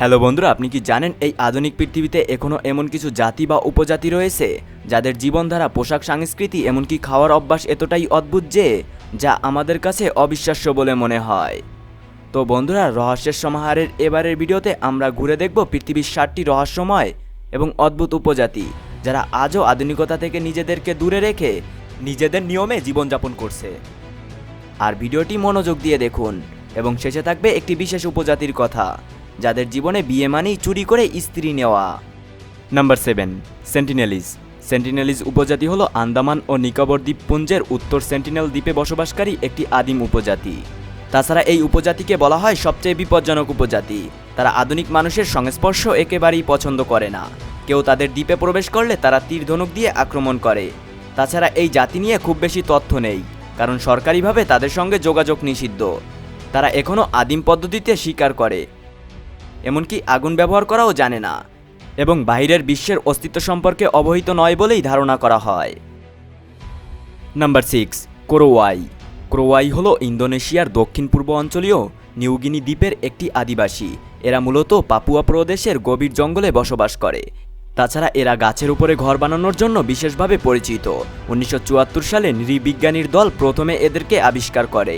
Hello বন্ধুরা, আপনি কি জানেন এই আধুনিক পৃথিবীতে এখনও এমন কিছু জাতি বা উপজাতি রয়েছে যাদের জীবনধারা, পোশাক, সংস্কৃতি, এমনকি খাওয়ার অভ্যাস এতটাই অদ্ভুত যে, যা আমাদের কাছে অবিশ্বাস্য বলে মনে হয়? তো বন্ধুরা, রহস্যের সমাহারের এবারের ভিডিওতে আমরা ঘুরে দেখব পৃথিবীর ষাটটি রহস্যময় এবং অদ্ভুত উপজাতি, যারা আজও আধুনিকতা থেকে নিজেদেরকে দূরে রেখে নিজেদের নিয়মে জীবনযাপন করছে। আর ভিডিওটি মনোযোগ দিয়ে দেখুন এবং শেষে থাকবে একটি বিশেষ উপজাতির কথা। যাদের জীবনে বিয়ে মানেই চুরি করে স্ত্রী নেওয়া। নাম্বার সেভেন সেন্টিনেলিস সেন্টিনেলিস উপজাতি হলো আন্দামান ও নিকোবর দ্বীপপুঞ্জের উত্তর সেন্টিনেল দ্বীপে বসবাসকারী একটি আদিম উপজাতি। তাছাড়া এই উপজাতিকে বলা হয় সবচেয়ে বিপজ্জনক উপজাতি। তারা আধুনিক মানুষের সংস্পর্শ একেবারেই পছন্দ করে না। কেউ তাদের দ্বীপে প্রবেশ করলে তারা তীর ধনুক দিয়ে আক্রমণ করে। তাছাড়া এই জাতি নিয়ে খুব বেশি তথ্য নেই, কারণ সরকারিভাবে তাদের সঙ্গে যোগাযোগ নিষিদ্ধ। তারা এখনও আদিম পদ্ধতিতে শিকার করে। এমনকি আগুন ব্যবহার করাও জানে না, এবং বাইরের বিশ্বের অস্তিত্ব সম্পর্কে অবহিত নয় বলেই ধারণা করা হয়। Number six, ক্রোয়াই। ক্রোয়াই হলো ইন্দোনেশিয়ার দক্ষিণ পূর্ব অঞ্চলীয় নিউগিনি দ্বীপের একটি আদিবাসী। এরা মূলত পাপুয়া প্রদেশের গভীর জঙ্গলে বসবাস করে। তাছাড়া এরা গাছের উপরে ঘর বানানোর জন্য বিশেষভাবে পরিচিত। উনিশশো চুয়াত্তর সালে নৃবিজ্ঞানীর দল প্রথমে এদেরকে আবিষ্কার করে।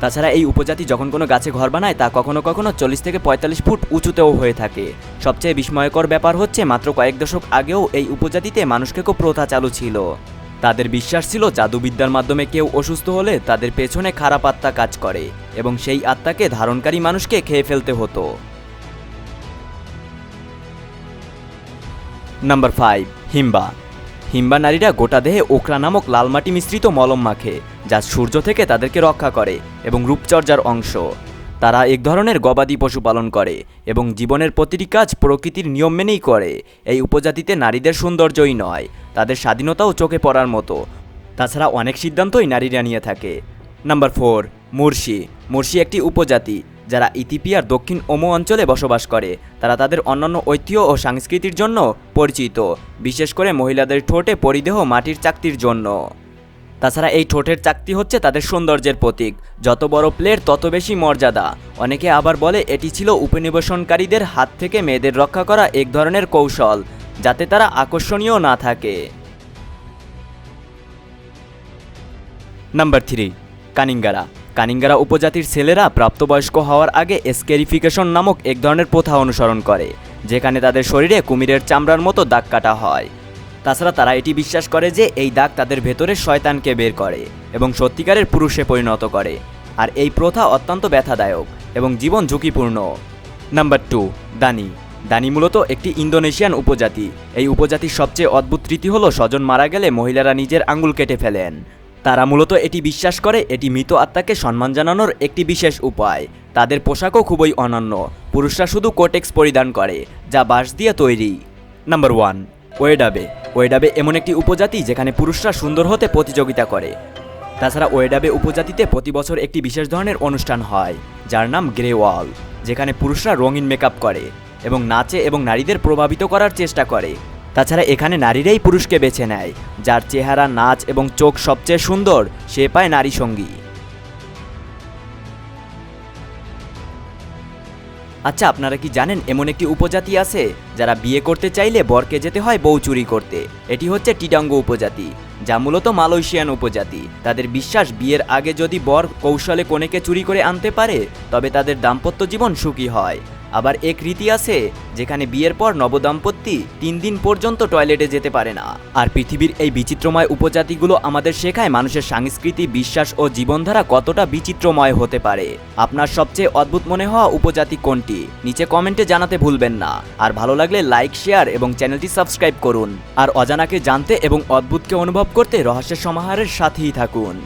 তাছাড়া এই উপজাতি যখন কোনো গাছে ঘর বানায়, তা কখনো কখনো চল্লিশ থেকে পঁয়তাল্লিশ ফুট উঁচুতেও হয়ে থাকে। সবচেয়ে বিস্ময়কর ব্যাপার হচ্ছে, মাত্র কয়েক দশক আগেও এই উপজাতিতে মানুষকে খুব প্রথা চালু ছিল। তাদের বিশ্বাস ছিল, জাদুবিদ্যার মাধ্যমে কেউ অসুস্থ হলে তাদের পেছনে খারাপ আত্মা কাজ করে এবং সেই আত্মাকে ধারণকারী মানুষকে খেয়ে ফেলতে হতো। Number five, Himba. হিম্বা নারীরা গোটা দেহে ওকরা নামক লাল মাটি মিশ্রিত মলম মাখে, যা সূর্য থেকে তাদেরকে রক্ষা করে এবং রূপচর্যার অংশ। তারা এক ধরনের গবাদি পশু পালন করে এবং জীবনের প্রতিটি কাজ প্রকৃতির নিয়ম মেনেই করে। এই উপজাতিতে নারীদের সৌন্দর্যই নয়, তাদের স্বাধীনতাও চোখে পড়ার মতো। তাছাড়া অনেক সিদ্ধান্তই নারীরা নিয়ে থাকে। Number four, মুর্শি। মুর্শি একটি উপজাতি। যারা ইথিপিয়ার দক্ষিণ ওমো অঞ্চলে বসবাস করে, তারা তাদের অন্যান্য ঐতিহ্য ও সংস্কৃতির জন্য পরিচিত, বিশেষ করে মহিলাদের ঠোঁটে পরিদেহ মাটির চাকতির জন্য। তাছাড়া এই ঠোঁটের চাকতি হচ্ছে তাদের সৌন্দর্যের প্রতীক। যত বড় প্লেট তত বেশি মর্যাদা। অনেকে আবার বলে এটি ছিল উপনিবেশনকারীদের হাত থেকে মেয়েদের রক্ষা করা এক ধরনের কৌশল, যাতে তারা আকর্ষণীয় না থাকে। Number three, কানিঙ্গারা। কানিঙ্গারা উপজাতির ছেলেরা প্রাপ্তবয়স্ক হওয়ার আগে স্কেরিফিকেশন নামক এক ধরনের প্রথা অনুসরণ করে, যেখানে তাদের শরীরে কুমিরের চামড়ার মতো দাগ কাটা হয়। তাছাড়া তারা এটি বিশ্বাস করে যে এই দাগ তাদের ভেতরে শয়তানকে বের করে এবং সত্যিকারের পুরুষে পরিণত করে। আর এই প্রথা অত্যন্ত ব্যথাদায়ক এবং জীবন ঝুঁকিপূর্ণ। নাম্বার টু, দানি। দানি মূলত একটি ইন্দোনেশিয়ান উপজাতি। এই উপজাতির সবচেয়ে অদ্ভুত রীতি হলো স্বজন মারা গেলে মহিলারা নিজের আঙ্গুল কেটে ফেলেন। তারা মূলত এটি বিশ্বাস করে, এটি মৃত আত্মাকে সম্মান জানানোর একটি বিশেষ উপায়। তাদের পোশাকও খুবই অনন্য। পুরুষরা শুধু কোটেক্স পরিধান করে, যা বাঁশ দিয়ে তৈরি। Number one, ওয়েডাবে। ওয়েডাবে এমন একটি উপজাতি যেখানে পুরুষরা সুন্দর হতে প্রতিযোগিতা করে। তাছাড়া ওয়েডাবে উপজাতিতে প্রতি বছর একটি বিশেষ ধরনের অনুষ্ঠান হয়, যার নাম গ্রে ওয়াল যেখানে পুরুষরা রঙিন মেকআপ করে এবং নাচে এবং নারীদের প্রভাবিত করার চেষ্টা করে। তাছাড়া এখানে নারীরাই পুরুষকে বেছে নেয়। যার চেহারা, নাচ এবং চোখ সবচেয়ে সুন্দর, সে পায় নারী সঙ্গী। আচ্ছা আপনারা কি জানেন এমন একটি উপজাতি আছে? যারা বিয়ে করতে চাইলে বরকে যেতে হয় বউ চুরি করতে। এটি হচ্ছে টিডাঙ্গ উপজাতি, যা মূলত মালয়েশিয়ান উপজাতি। তাদের বিশ্বাস, বিয়ের আগে যদি বর কৌশলে কনেকে চুরি করে আনতে পারে, তবে তাদের দাম্পত্য জীবন সুখী হয়। আবার এক রীতি আছে, যেখানে বিয়ের পর নবদাম্পত্যি তিন দিন পর্যন্ত টয়লেটে যেতে পারে না। আর পৃথিবীর এই বিচিত্রময় উপজাতিগুলো আমাদের শেখায় মানুষের সংস্কৃতি, বিশ্বাস ও জীবনধারা কতটা বিচিত্রময় হতে পারে। আপনার সবচেয়ে অদ্ভুত মনে হওয়া উপজাতি কোনটি? নিচে কমেন্টে জানাতে ভুলবেন না। আর ভালো লাগলে লাইক, শেয়ার এবং চ্যানেলটি সাবস্ক্রাইব করুন। আর অজানাকে জানতে এবং অদ্ভুতকে অনুভব করতে রহস্যের সমাহারের সাথেই থাকুন।